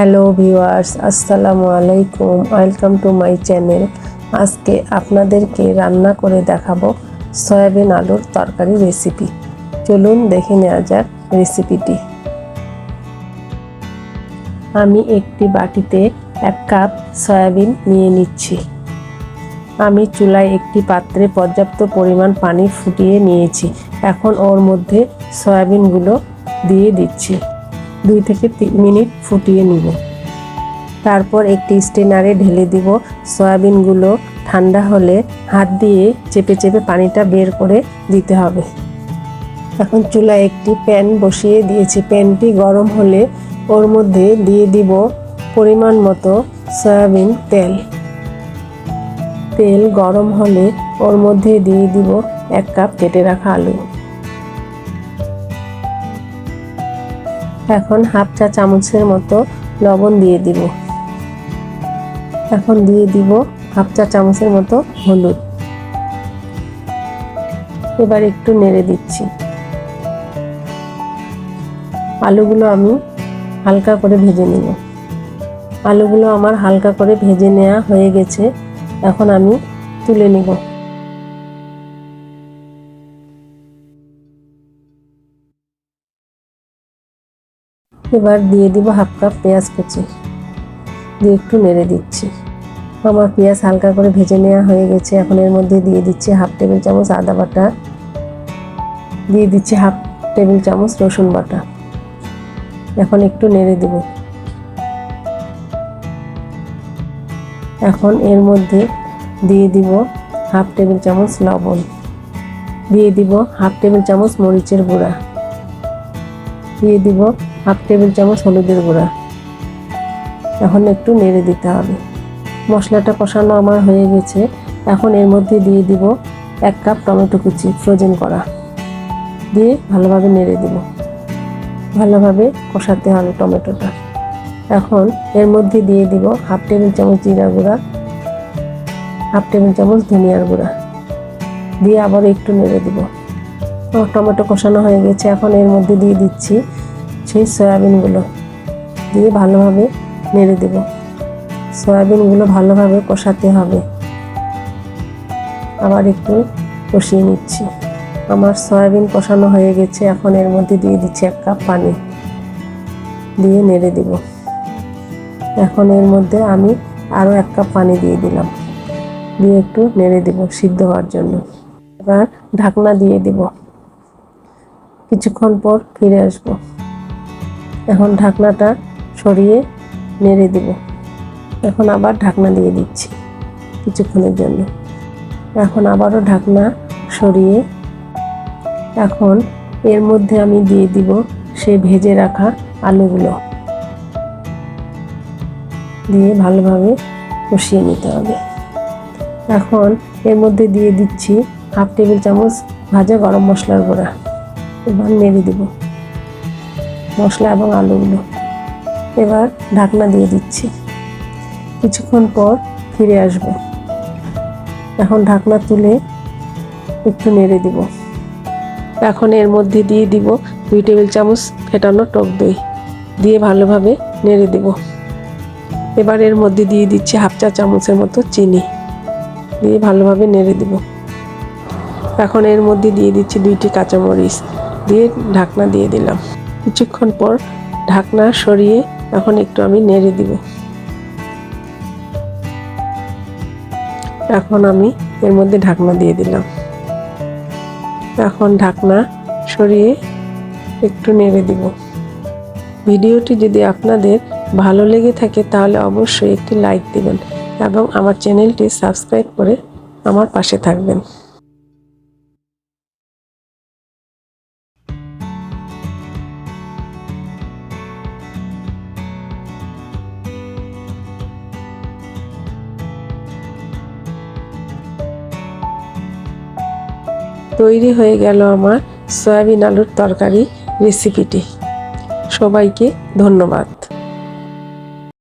Hello viewers, আসসালামু আলাইকুম। Welcome to my channel. আজকে আপনাদেরকে রান্না করে দেখাবো সয়াবিন আলুর তরকারি রেসিপি। চলুন দেখে নেওয়া যাক রেসিপিটি। আমি একটি বাটিতে এক কাপ সয়াবিন নিয়ে নিচ্ছি। আমি চুলায় একটি পাত্রে পর্যাপ্ত পরিমাণ পানি ফুটিয়ে নিয়েছি। এখন ওর মধ্যে সয়াবিনগুলো দিয়ে দিচ্ছি। দুই থেকে তিন মিনিট ফুটিয়ে নিব। তারপর একটি স্টেনারে ঢেলে দিব। সয়াবিনগুলো ঠান্ডা হলে হাত দিয়ে চেপে চেপে পানিটা বের করে দিতে হবে। এখন চুলায় একটি প্যান বসিয়ে দিয়েছি। প্যানটি গরম হলে ওর মধ্যে দিয়ে দিব পরিমাণ মতো সয়াবিন তেল। তেল গরম হলে ওর মধ্যে দিয়ে দিব এক কাপ কেটে রাখা আলু। এখন হাফ চা চামচের মতো লবণ দিয়ে দিব। এখন দিয়ে দিব হাফ চা চামচের মতো হলুদ। এবার একটু নেড়ে দিচ্ছি। আলুগুলো আমি হালকা করে ভেজে নেব। আলুগুলো আমার হালকা করে ভেজে নেওয়া হয়ে গেছে। এখন আমি তুলে নেব। এবার দিয়ে দিব হাফ কাপ পেঁয়াজ কুচি। দিয়ে একটু নেড়ে দিচ্ছি। আমার পেঁয়াজ হালকা করে ভেজে নেওয়া হয়ে গেছে। এখন এর মধ্যে দিয়ে দিচ্ছি হাফ টেবিল চামচ আদা বাটা। দিয়ে দিচ্ছি হাফ টেবিল চামচ রসুন বাটা। এখন একটু নেড়ে দেব। এখন এর মধ্যে দিয়ে দিব হাফ টেবিল চামচ লবণ। দিয়ে দিব হাফ টেবিল চামচ মরিচের গুঁড়া। দিয়ে দিব হাফ টেবিল চামচ হলুদের গুঁড়া। এখন একটু নেড়ে দিতে হবে। মশলাটা কষানো আমার হয়ে গেছে। এখন এর মধ্যে দিয়ে দিব এক কাপ টমেটো কুচি ফ্রোজেন করা। দিয়ে ভালোভাবে নেড়ে দিব। ভালোভাবে কষাতে হবে টমেটোটা। এখন এর মধ্যে দিয়ে দিব হাফ টেবিল চামচ জিরা গুঁড়া, হাফ টেবিল চামচ ধনিয়ার গুঁড়া। দিয়ে আবার একটু নেড়ে দিব। টমেটো কষানো হয়ে গেছে। এখন এর মধ্যে দিয়ে দিচ্ছি সেই সয়াবিনগুলো দিয়ে ভালোভাবে নেড়ে দেব। সয়াবিনগুলো ভালোভাবে কষাতে হবে। আবার একটু কষিয়ে নিচ্ছি। আমার সয়াবিন কষানো হয়ে গেছে, এখন এর মধ্যে দিয়ে দিচ্ছি এক কাপ পানি। দিয়ে নেড়ে দিব। এখন এর মধ্যে আমি আরও এক কাপ পানি দিয়ে দিলাম। দিয়ে একটু নেড়ে দিব সিদ্ধ হওয়ার জন্য। এবার ঢাকনা দিয়ে দিব। কিছুক্ষণ পর ফিরে আসব। এখন ঢাকনাটা সরিয়ে নেড়ে দিব। এখন আবার ঢাকনা দিয়ে দিচ্ছি কিছুক্ষণের জন্য। এখন আবারও ঢাকনা সরিয়ে এখন এর মধ্যে আমি দিয়ে দিব সেই ভেজে রাখা আলুগুলো। দিয়ে ভালোভাবে কষিয়ে নিতে হবে। এখন এর মধ্যে দিয়ে দিচ্ছি হাফ টেবিল চামচ ভাজা গরম মশলার গুঁড়া। এবার নেড়ে দিব। মশলা এবং আলুগুলো। এবার ঢাকনা দিয়ে দিচ্ছি। কিছুক্ষণ পর ফিরে আসব। এখন ঢাকনা তুলে একটু নেড়ে দিব। এখন এর মধ্যে দিয়ে দিব দুই টেবিল চামচ ফেটানো টক দই। দিয়ে ভালোভাবে নেড়ে দিব। এবার এর মধ্যে দিয়ে দিচ্ছি হাফ চা চামচের মতো চিনি। দিয়ে ভালোভাবে নেড়ে দিব। এখন এর মধ্যে দিয়ে দিচ্ছি দুইটি কাঁচামরিচ। দিয়ে ঢাকনা দিয়ে দিলাম। কিছুক্ষণ পর ঢাকনা সরিয়ে এখন একটু আমি নেড়ে দিব। এখন আমি এর মধ্যে ঢাকনা দিয়ে দিলাম। এখন ঢাকনা সরিয়ে একটু নেড়ে দিব। ভিডিওটি যদি আপনাদের ভালো লেগে থাকে তাহলে অবশ্যই একটি লাইক দিবেন এবং আমার চ্যানেলটি সাবস্ক্রাইব করে আমার পাশে থাকবেন। তৈরি হয়ে গেল আমার সয়াবিন আলুর তরকারি রেসিপিটি। সবাইকে ধন্যবাদ।